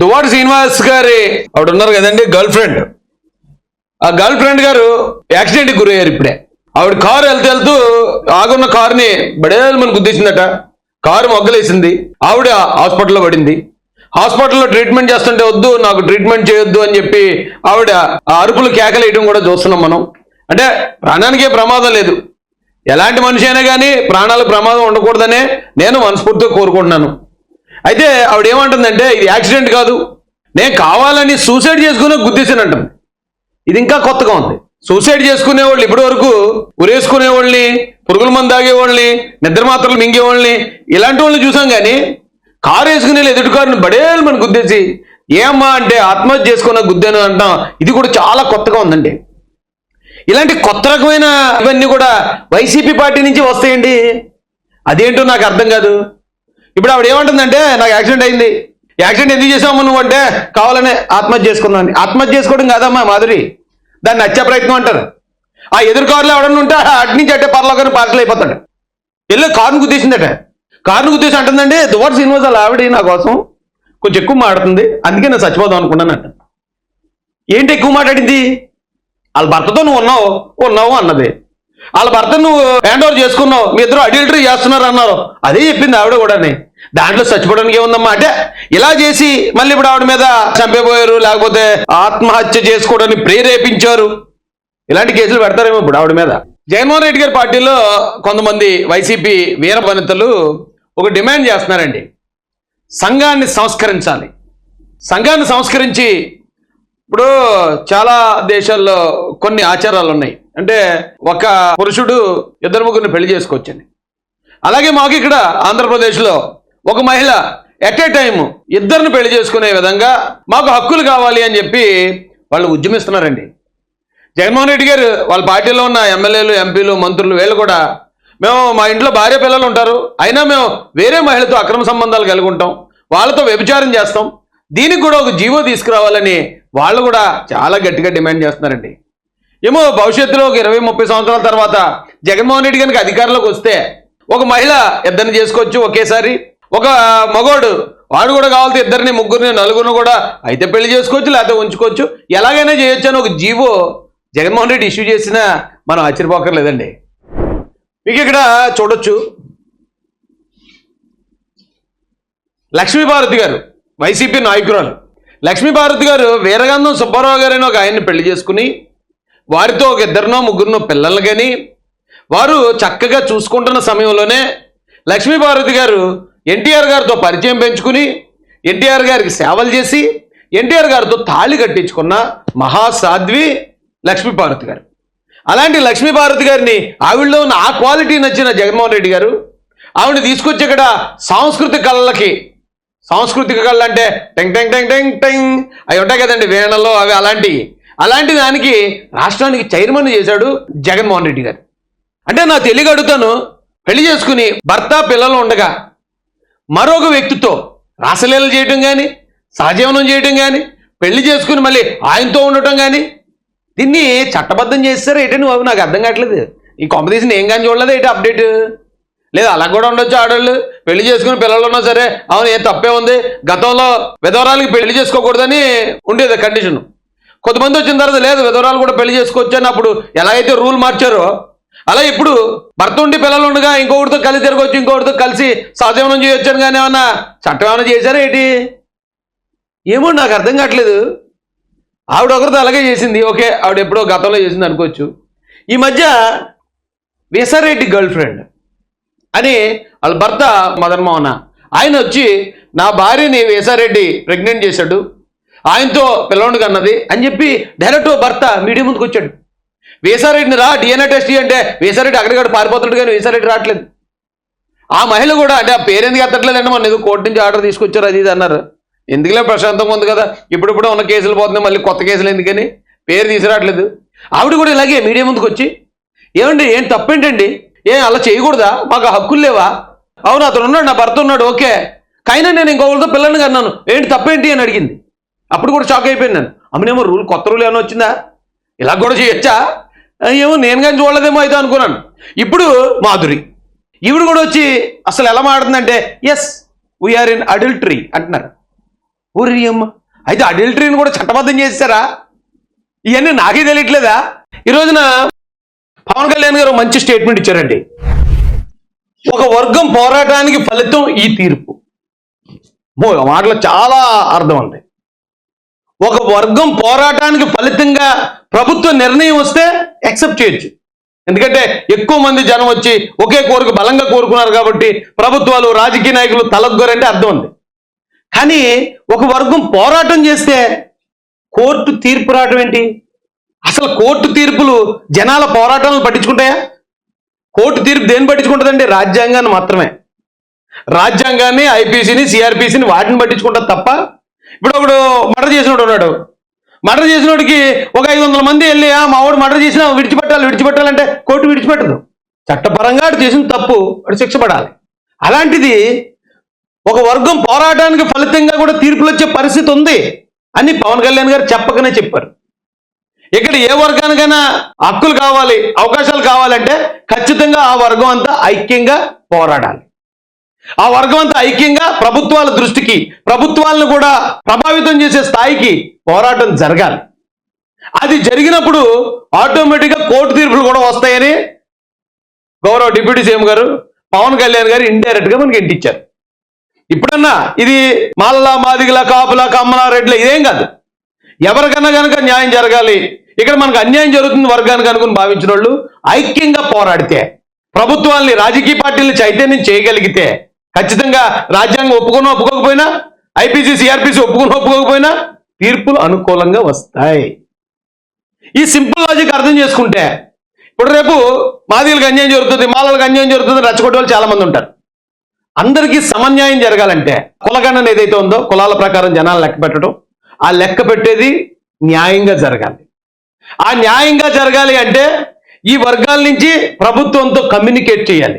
దువాడు శ్రీనివాస్ గారి. ఆవిడ ఉన్నారు కదండి గర్ల్ ఫ్రెండ్ ఆ గర్ల్ ఫ్రెండ్ గారు యాక్సిడెంట్కి గురయ్యారు ఇప్పుడే. ఆవిడ కారు వెళ్తూ వెళ్తూ ఆగున్న కారుని బడేలు మనకు గుద్దేసిందట. కారు మొగ్గలేసింది. ఆవిడ హాస్పిటల్లో పడింది. హాస్పిటల్లో ట్రీట్మెంట్ చేస్తుంటే వద్దు నాకు ట్రీట్మెంట్ చేయొద్దు అని చెప్పి ఆవిడ ఆ అరుపులు కేకలేయడం కూడా చూస్తున్నాం మనం. అంటే ప్రాణానికే ప్రమాదం లేదు. ఎలాంటి మనిషి అయినా కానీ ప్రాణాలకు ప్రమాదం ఉండకూడదనే నేను మనస్ఫూర్తిగా కోరుకుంటున్నాను. అయితే ఆవిడ ఏమంటుందంటే ఇది యాక్సిడెంట్ కాదు. నేను కావాలని సూసైడ్ చేసుకుని గుద్దేసానంటుంది ఇది ఇంకా కొత్తగా ఉంది. సూసైడ్ చేసుకునే వాళ్ళు ఇప్పటి వరకు ఉరేసుకునేవాళ్ళని పురుగుల మందు తాగేవాళ్ళని నిద్ర మాత్రలు మింగేవాళ్ళని ఇలాంటి వాళ్ళని చూసాం కానీ కారు వేసుకునే వాళ్ళు ఎదుటి కారుని బడేలు మనం గుద్దేసి ఏమ్మా అంటే ఆత్మహత్య చేసుకున్న గుద్దేను అంటాం. ఇది కూడా చాలా కొత్తగా ఉందండి. ఇలాంటి కొత్త రకమైన ఇవన్నీ కూడా వైసీపీ పార్టీ నుంచి వస్తాయండి. అదేంటో నాకు అర్థం కాదు. ఇప్పుడు ఆవిడ ఏమంటుందంటే నాకు యాక్సిడెంట్ అయింది. యాక్సిడెంట్ ఎందుకు చేసావు నువ్వు? అంటే కావాలనే ఆత్మహత్య చేసుకున్నాను ఆత్మహత్య చేసుకోవడం కాదమ్మా మాధురి. దాన్ని నచ్చే ప్రయత్నం అంటారు. ఆ ఎదురు కారులో ఎవడన్నా ఉంటే అటు నుంచి అంటే పర్లోకని పార్కులు అయిపోతాడు. వెళ్ళి కారును గుద్దేసిందట. కారును గుద్దేసి అంటుందండి దువర్ శ్రీనివాస్ వాళ్ళ ఆవిడ నా కోసం కొంచెం ఎక్కువ మాట్లాడుతుంది. అందుకే నేను చచ్చిపోదాం అనుకున్నానంట. ఏంటి ఎక్కువ మాట్లాడింది? వాళ్ళ భర్తతో నువ్వు ఉన్నావు. ఉన్నావు అన్నది. వాళ్ళ భర్త నువ్వు హ్యాండ్ ఓవర్ చేసుకున్నావు. మీ ఇద్దరు అడిల్టరీ చేస్తున్నారు అన్నారు. అదే చెప్పింది ఆవిడ కూడాని దాంట్లో చచ్చిపోవడానికి ఏముందమ్మా? అంటే ఇలా చేసి మళ్ళీ ఇప్పుడు ఆవిడ మీద చంపేపోయారు లేకపోతే ఆత్మహత్య చేసుకోవడానికి ప్రేరేపించారు. ఇలాంటి కేసులు పెడతారేమో ఇప్పుడు ఆవిడ మీద. జగన్మోహన్ రెడ్డి గారి పార్టీలో కొంతమంది వైసీపీ వీర వనితలు ఒక డిమాండ్ చేస్తున్నారండి. సంఘాన్ని సంస్కరించాలి. సంఘాన్ని సంస్కరించి ఇప్పుడు చాలా దేశాల్లో కొన్ని ఆచారాలు ఉన్నాయి. అంటే ఒక పురుషుడు ఇద్దరు ముగ్గురిని పెళ్ళి చేసుకోవచ్చండి అలాగే మాకు ఇక్కడ ఆంధ్రప్రదేశ్లో ఒక మహిళ ఎట్ ఏ టైం ఇద్దరిని పెళ్ళి చేసుకునే విధంగా మాకు హక్కులు కావాలి అని చెప్పి వాళ్ళు ఉద్యమిస్తున్నారండి. జగన్మోహన్ రెడ్డి గారు వాళ్ళ పార్టీలో ఉన్న ఎమ్మెల్యేలు ఎంపీలు మంత్రులు వీళ్ళు కూడా మేము మా ఇంట్లో భార్య పిల్లలు ఉంటారు. అయినా మేము వేరే మహిళతో అక్రమ సంబంధాలు కలిగి ఉంటాం. వాళ్ళతో వ్యభిచారం చేస్తాం. దీనికి కూడా ఒక జీవో తీసుకురావాలని వాళ్ళు కూడా చాలా గట్టిగా డిమాండ్ చేస్తున్నారండి. ఏమో భవిష్యత్తులో ఒక ఇరవై ముప్పై సంవత్సరాల తర్వాత జగన్మోహన్ రెడ్డి కనుక అధికారంలోకి వస్తే ఒక మహిళ ఇద్దరిని చేసుకోవచ్చు ఒకేసారి. ఒక మగోడు వాడు కూడా కావాలంటే ఇద్దరిని ముగ్గురిని నలుగురిని కూడా అయితే పెళ్ళి చేసుకోవచ్చు లేకపోతే ఉంచుకోవచ్చు. ఎలాగైనా చేయొచ్చు అని ఒక జీవో జగన్మోహన్ రెడ్డి ఇష్యూ చేసినా మనం ఆశ్చర్యపోకర్లేదండి. మీకు ఇక్కడ చూడొచ్చు. లక్ష్మీభారతి గారు వైసీపీ నాయకురాలు. లక్ష్మీభారతి గారు వీరగంధం సుబ్బారావు గారిని ఒక ఆయన్ని పెళ్ళి చేసుకుని వారితో ఒక ఇద్దరినో ముగ్గురినో పిల్లలు కానీ వారు చక్కగా చూసుకుంటున్న సమయంలోనే లక్ష్మీభారతి గారు ఎన్టీఆర్ గారితో పరిచయం పెంచుకుని ఎన్టీఆర్ గారికి సేవలు చేసి ఎన్టీఆర్ గారితో తాళి కట్టించుకున్న మహాసాధ్వి లక్ష్మీభారతి గారు. అలాంటి లక్ష్మీభారతి గారిని ఆవిడలో ఉన్న ఆ క్వాలిటీ నచ్చిన జగన్మోహన్ రెడ్డి గారు ఆవిడ తీసుకొచ్చి ఇక్కడ సాంస్కృతిక కళలకి సాంస్కృతిక కళలు అంటే టెంగ్ టెంగ్ టెంగ్ టెంగ్ టెంగ్ అవి ఉంటాయి కదండి వీణలో అవి అలాంటివి అలాంటి దానికి రాష్ట్రానికి చైర్మన్ చేశాడు జగన్మోహన్ రెడ్డి గారు. అంటే నా తెలియక అడుగుతాను పెళ్ళి చేసుకుని భర్త పిల్లలు ఉండగా మరొక వ్యక్తితో రాసలీలలు చేయటం కానీ సహజీవనం చేయటం కానీ పెళ్ళి చేసుకుని మళ్ళీ ఆయనతో ఉండటం కానీ దీన్ని చట్టబద్ధం చేస్తారా ఏంటని బాబు నాకు అర్థం కావట్లేదు. ఈ కాంపిటీషన్ ఏం కానీ చూడలేదు ఏంటి అప్డేట్ లేదా అలా కూడా ఉండొచ్చు ఆడవాళ్ళు పెళ్ళి చేసుకుని పిల్లలు ఉన్నా సరే అవును ఏం తప్పే ఉంది. గతంలో విధవరాలకి పెళ్ళి చేసుకోకూడదని ఉండేది కండిషన్ కొంతమంది వచ్చిన తర్వాత లేదు విధవరాలు కూడా పెళ్ళి చేసుకోవచ్చు అని అప్పుడు ఎలాగైతే రూల్ మార్చారో అలా ఇప్పుడు భర్త ఉండి పిల్లలు ఉండగా ఇంకొకటితో కలిసి తిరగవచ్చు ఇంకొకటితో కలిసి సహజీవనం చేయొచ్చు కానీ ఏమన్నా చట్టం ఏమైనా చేశారా ఏంటి? ఏమో నాకు అర్థం కావట్లేదు. ఆవిడ ఒకరితో అలాగే చేసింది. ఓకే ఆవిడ ఎప్పుడో గతంలో చేసింది అనుకోవచ్చు. ఈ మధ్య విసారెడ్డి గర్ల్ ఫ్రెండ్ అని వాళ్ళ భర్త మదన్మోహన ఆయన వచ్చి నా భార్యని వేసారెడ్డి ప్రెగ్నెంట్ చేశాడు. ఆయనతో పిల్లవాడికి అన్నది అని చెప్పి డైరెక్ట్ భర్త మీడియా ముందుకు వచ్చాడు. వేసారెడ్డిని రా డిఎన్ఏ టెస్ట్ అంటే వేసారెడ్డి అక్కడికక్కడ పారిపోతున్నాడు కానీ వేసారెడ్డి రావట్లేదు. ఆ మహిళ కూడా అంటే ఆ పేరెందుకు ఎత్తట్లేదండి? మన ఏదో కోర్టు నుంచి ఆర్డర్ తీసుకొచ్చారు అది ఇది అన్నారు. ఎందుకులే ప్రశాంతంగా ఉంది కదా? ఇప్పుడిప్పుడు ఉన్న కేసులు పోతున్నాయి మళ్ళీ కొత్త కేసులు ఎందుకని? పేరు తీసుకురావట్లేదు. ఆవిడ కూడా ఇలాగే మీడియా ముందుకు వచ్చి ఏమండి ఏం తప్పేంటండి? ఏం అలా చేయకూడదా? మాకు హక్కులు లేవా? అవును అతను ఉన్నాడు నా భర్త ఉన్నాడు ఓకే. కైనా నేను ఇంకొకరితో పిల్లల్ని కన్నాను. ఏంటి తప్పేంటి? అని అడిగింది. అప్పుడు కూడా షాక్ అయిపోయింది నేను. అమ్మనేమో రూల్ కొత్త రూల్ ఏమైనా వచ్చిందా? ఇలా కూడా చేయొచ్చా? ఏమో నేను కానీ చూడలేదేమో అయితే అనుకున్నాను. ఇప్పుడు మాధురి. ఈవిడ కూడా వచ్చి అసలు ఎలా మాడుతుందంటే yes we are in adultery అంటున్నారు. ఊరి అమ్మ. అయితే అడల్టరీని కూడా చట్టబద్ధం చేస్తారా ఇవన్నీ నాకే తెలియట్లేదా? ఈ రోజున పవన్ కళ్యాణ్ గారు మంచి స్టేట్మెంట్ ఇచ్చారండి. ఒక వర్గం పోరాటానికి ఫలితం ఈ తీర్పు. మాటలు మాటలో చాలా అర్థం ఉంది. ఒక వర్గం పోరాటానికి ఫలితంగా ప్రభుత్వ నిర్ణయం వస్తే యాక్సెప్ట్ చేయొచ్చు. ఎందుకంటే ఎక్కువ మంది జనం వచ్చి ఒకే కోరిక బలంగా కోరుకున్నారు కాబట్టి ప్రభుత్వాలు రాజకీయ నాయకులు తలగ్గోరంటే అర్థం ఉంది. కానీ ఒక వర్గం పోరాటం చేస్తే కోర్టు తీర్పు రావడం ఏంటి? అసలు కోర్టు తీర్పులు జనాల పోరాటాలను పట్టించుకుంటాయా? కోర్టు తీర్పు దేన్ని పట్టించుకుంటుందండి? రాజ్యాంగాన్ని మాత్రమే. రాజ్యాంగాన్ని ఐపీసీని సిఆర్పిసిని వాటిని పట్టించుకుంటారు తప్ప ఇప్పుడు ఒకడు మర్డర్ చేసినోడు ఉన్నాడు. మర్డర్ చేసినోడికి ఒక ఐదు వందల మంది వెళ్ళి "ఆ, మా వాడు మర్డర్ చేసినా విడిచిపెట్టాలి విడిచిపెట్టాలంటే కోర్టు విడిచిపెట్టదు. చట్టపరంగా అటు చేసిన తప్పు అటు శిక్ష పడాలి. అలాంటిది ఒక వర్గం పోరాటానికి ఫలితంగా కూడా తీర్పులు వచ్చే పరిస్థితి ఉంది అని పవన్ కళ్యాణ్ గారు చెప్పకనే చెప్పారు. ఇక్కడ ఏ వర్గానికైనా హక్కులు కావాలి అవకాశాలు కావాలంటే ఖచ్చితంగా ఆ వర్గం అంతా ఐక్యంగా పోరాడాలి. ఆ వర్గం అంతా ఐక్యంగా ప్రభుత్వాల దృష్టికి ప్రభుత్వాలను కూడా ప్రభావితం చేసే స్థాయికి పోరాటం జరగాలి. అది జరిగినప్పుడు ఆటోమేటిక్గా కోర్టు తీర్పులు కూడా వస్తాయని గౌరవ డిప్యూటీ సీఎం గారు పవన్ కళ్యాణ్ గారు ఇండైరెక్ట్గా మనకి ఇంటిచ్చారు ఇప్పుడన్నా ఇది మాలలా మాదిగల కాపుల కమ్మల రెడ్ల ఇదేం కాదు. ఎవరికన్నా కనుక న్యాయం జరగాలి. ఇక్కడ మనకు అన్యాయం జరుగుతుంది వర్గానికి అనుకుని భావించిన వాళ్ళు ఐక్యంగా పోరాడితే ప్రభుత్వాల్ని రాజకీయ పార్టీలు చైతన్యం చేయగలిగితే ఖచ్చితంగా రాజ్యాంగం ఒప్పుకున్నా ఒప్పుకోకపోయినా ఐపీసీ సిఆర్పిసి ఒప్పుకున్నా ఒప్పుకోకపోయినా తీర్పులు అనుకూలంగా వస్తాయి. ఈ సింపుల్ లాజిక్ అర్థం చేసుకుంటే ఇప్పుడు రేపు మాదిలకు అన్యాయం జరుగుతుంది మాలలకు అన్యాయం జరుగుతుంది రచ్చగొట్టే వాళ్ళు చాలా మంది ఉంటారు. అందరికీ సమన్యాయం జరగాలంటే కులగణన ఏదైతే ఉందో కులాల ప్రకారం జనాలు లెక్క పెట్టడం ఆ లెక్క పెట్టేది న్యాయంగా జరగాలి. ఆ న్యాయంగా జరగాలి అంటే ఈ వర్గాల నుంచి ప్రభుత్వంతో కమ్యూనికేట్ చేయాలి.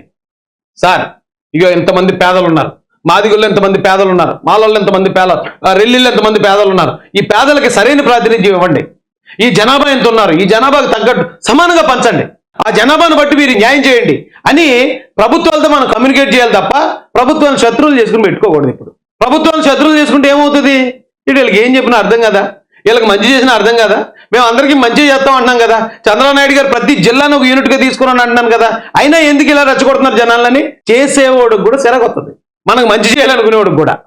సార్ ఇక ఎంతమంది పేదలు ఉన్నారు మాదిగుళ్ళు ఎంతమంది పేదలు ఉన్నారు మాలోళ్ళు ఎంతమంది పేదలు రెల్లిళ్ళు ఎంతమంది పేదలు ఉన్నారు ఈ పేదలకి సరైన ప్రాతినిధ్యం ఇవ్వండి. ఈ జనాభా ఎంత ఉన్నారు? ఈ జనాభాకు తగ్గట్టు సమానంగా పంచండి. ఆ జనాభాను బట్టి మీరు న్యాయం చేయండి అని ప్రభుత్వాలతో మనం కమ్యూనికేట్ చేయాలి తప్ప ప్రభుత్వాన్ని శత్రువులు చేసుకుని పెట్టుకోకూడదు ఇప్పుడు. ప్రభుత్వాన్ని శత్రువులు చేసుకుంటే ఏమవుతుంది? వీళ్ళకి ఏం చెప్పినా అర్థం కదా? వీళ్ళకి మంచి చేసిన అర్థం కదా? మేము అందరికీ మంచి చేస్తాం అంటున్నాం కదా. చంద్రబాబు నాయుడు గారు ప్రతి జిల్లాను ఒక యూనిట్గా తీసుకున్నాను అంటున్నాను కదా. అయినా ఎందుకు ఇలా రెచ్చగొడుతున్నారు జనాలని? చేసేవాడికి కూడా సెరగొస్తుంది మనకు మంచి చేయాలనుకునేవాడికి కూడా.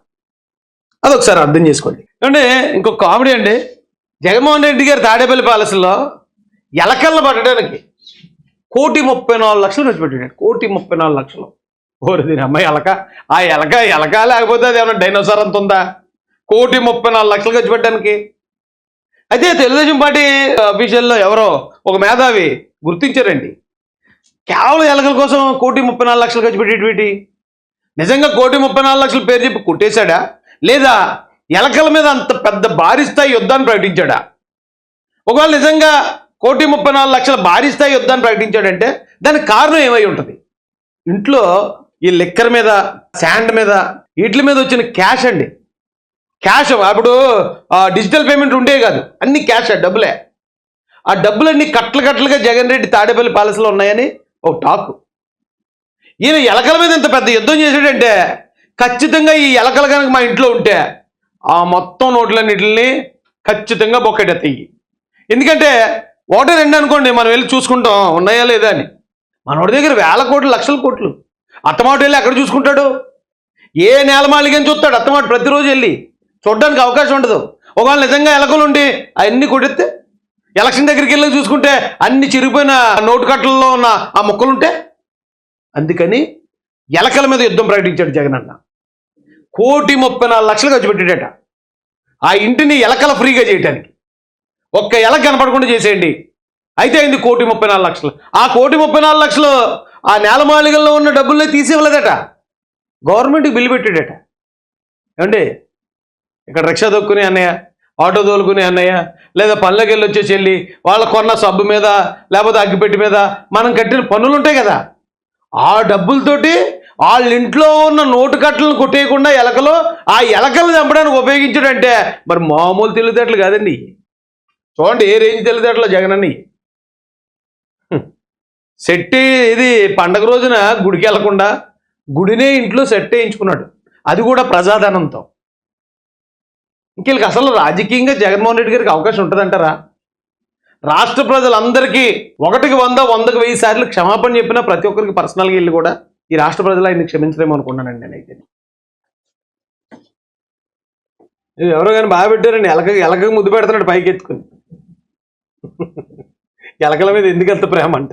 అదొకసారి అర్థం చేసుకోండి. అంటే ఇంకొక కామెడీ అండి. జగన్మోహన్ రెడ్డి గారు తాడేపల్లి ప్యాలెస్లో ఎలకలను పట్టడానికి కోటి ముప్పై నాలుగు లక్షలు ఖర్చు పెట్టాడు. కోటి ముప్పై నాలుగు లక్షలు. ఓరి దీని అమ్మాయి ఎలక. ఆ ఎలక ఎలక లేకపోతే అది ఏమైనా డైనోసార్ అంత ఉందా? కోటి ముప్పై నాలుగు లక్షలు ఖర్చు పెట్టడానికి. అయితే తెలుగుదేశం పార్టీ అఫీషియల్లో ఎవరో ఒక మేధావి గుర్తించారండి. కేవలం ఎలకల కోసం కోటి ముప్పై నాలుగు లక్షలు ఖర్చు పెట్టేటి నిజంగా కోటి ముప్పై నాలుగు లక్షల పేరు చెప్పి కొట్టేశాడా? లేదా ఎలకల మీద అంత పెద్ద భారీ స్థాయి యుద్ధాన్ని ప్రకటించాడా? ఒకవేళ నిజంగా కోటి ముప్పై నాలుగు లక్షల భారీ స్థాయి యుద్ధాన్ని ప్రకటించాడంటే దానికి కారణం ఏమై ఉంటుంది? ఇంట్లో ఈ లిక్కర్ మీద శాండ్ మీద వీటి మీద వచ్చిన క్యాష్ అండి. క్యాష్ అప్పుడు ఆ, డిజిటల్ పేమెంట్ ఉండే కాదు. అన్ని క్యాష్ డబ్బులే. ఆ డబ్బులన్నీ కట్టలు కట్టలుగా జగన్ రెడ్డి తాడేపల్లి ప్యాలెస్లో ఉన్నాయని ఒక టాక్. ఈయన ఎలకల మీద ఇంత పెద్ద యుద్ధం చేశాడంటే ఖచ్చితంగా ఈ ఎలకలు కనుక మా ఇంట్లో ఉంటే ఆ మొత్తం నోట్లన్నిటిని ఖచ్చితంగా బొక్కెడెత్తాయి ఎందుకంటే ఓటర్ రెండు అనుకోండి మనం వెళ్ళి చూసుకుంటాం ఉన్నాయా లేదా అని. మనోడి దగ్గర వేల కోట్లు లక్షల కోట్లు. అత్తమాట వెళ్ళి ఎక్కడ చూసుకుంటాడు? ఏ నేలమాళిగని చూస్తాడు అత్తమాట ప్రతిరోజు వెళ్ళి. చూడడానికి అవకాశం ఉండదు. ఒకవేళ నిజంగా ఎలకలు ఉండి అవన్నీ కొడితే ఎలక్షన్ దగ్గరికి వెళ్ళి చూసుకుంటే అన్ని చిరిగిపోయిన నోటు కట్టలలో ఉన్న ఆ మొక్కలుంటే? అందుకని ఎలకల మీద యుద్ధం ప్రకటించాడు జగన్ అన్న. కోటి ముప్పై నాలుగు లక్షలు ఖర్చు పెట్టాడట. ఆ ఇంటిని ఎలకల ఫ్రీగా చేయటానికి. ఒక్క ఎలక కనపడకుండా చేసేయండి. అయితే అయింది కోటి ముప్పై నాలుగు లక్షలు. ఆ కోటి ముప్పై నాలుగు లక్షలు ఆ నేలమాళిగల్లో ఉన్న డబ్బుల్ని తీసివ్వలేదట. గవర్నమెంట్కి బిల్లు పెట్టాడట. ఏమండి? ఇక్కడ రిక్షా దొక్కుని అన్నయ్య ఆటో తోలుకుని అన్నయ్య లేదా పనులకు వెళ్ళి వచ్చేసి వెళ్ళి వాళ్ళ కొన్న సబ్బు మీద లేకపోతే అగ్గిపెట్టి మీద మనం కట్టిన పనులు ఉంటాయి కదా. ఆ డబ్బులతోటి వాళ్ళ ఇంట్లో ఉన్న నోటు కట్టలను కొట్టేయకుండా ఎలకలు ఆ ఎలకలు చంపడానికి ఉపయోగించడంటే మరి మామూలు తెలివితేటలు కాదండి. చూడండి ఏ రేంజ్ తెలివితేటలో జగనని సెట్టి ఇది పండగ రోజున గుడికి వెళ్ళకుండా గుడినే ఇంట్లో సెట్ వేయించుకున్నాడు. అది కూడా ప్రజాధనంతో. ఇంకెళ్ళకి అసలు రాజకీయంగా జగన్మోహన్ రెడ్డి గారికి అవకాశం ఉంటుందంటారా? రాష్ట్ర ప్రజలందరికీ ఒకటికి వంద వందకు వెయ్యి సార్లు క్షమాపణ చెప్పినా ప్రతి ఒక్కరికి పర్సనల్గా వెళ్ళి కూడా ఈ రాష్ట్ర ప్రజలు ఆయన్ని క్షమించలేము అనుకున్నానండి నేనైతే. ఎవరో కానీ బాగా పెట్టారండి. ఎలక ఎలక ముద్దు పెడుతున్నాడు పైకి ఎత్తుకుని. ఎలకల మీద ఎందుకు అంత ప్రేమ అంట.